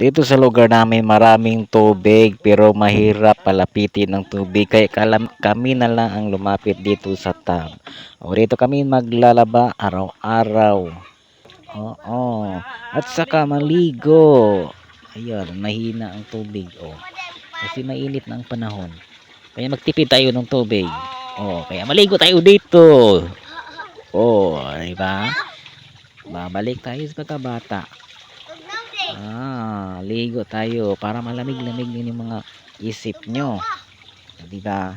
Dito sa lugar namin maraming tubig pero mahirap palapitin ng tubig kaya kalam, kami na lang ang lumapit dito sa tub. O dito kami maglalaba araw-araw. Oo. At saka maligo. Ayun, mahina ang tubig. Oh. Kasi mainit na ang panahon. Kaya magtipid tayo ng tubig. Oh, kaya maligo tayo dito. Oh, di ba? Babalik tayo sa pagkabata. Ah, ligo tayo para malamig-lamig din yung mga isip nyo. Di ba?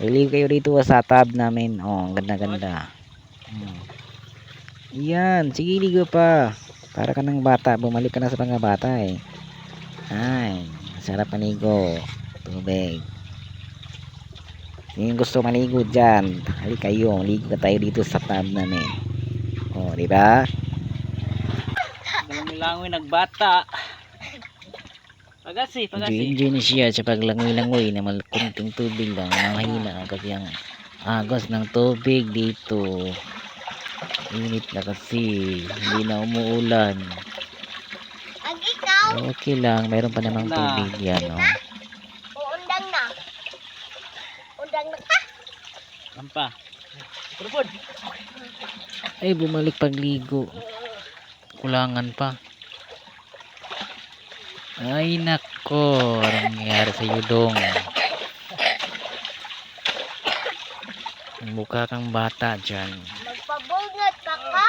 Ligo kayo dito sa tab namin. Oh, ang ganda-ganda. Hmm. Yan, sige ligo pa. Para ka ng bata, bumalik ka na sa pangabata eh. Ay, sarap maligo. Tubig. Yung gusto maligo dyan, halika kayo, ligo ka tayo dito sa tab namin. Oh, di ba? Langoy nagbata. Pagasi, pagasi. Enjoy na siya sa paglangoy-langoy na kunting tubig lang. Mahina kasi ang agos ng tubig dito. Init na kasi. Hindi na umuulan. Ang Okay lang. Mayroon pa namang Na. tubig yan. Oh. uundang na. Undang na ka. Ampa. Purpod. Ay, bumalik pagligo kulangan pa. Ay nako. Anong nangyari sa yudong mukha kang bata dyan. Magpabungat ka ka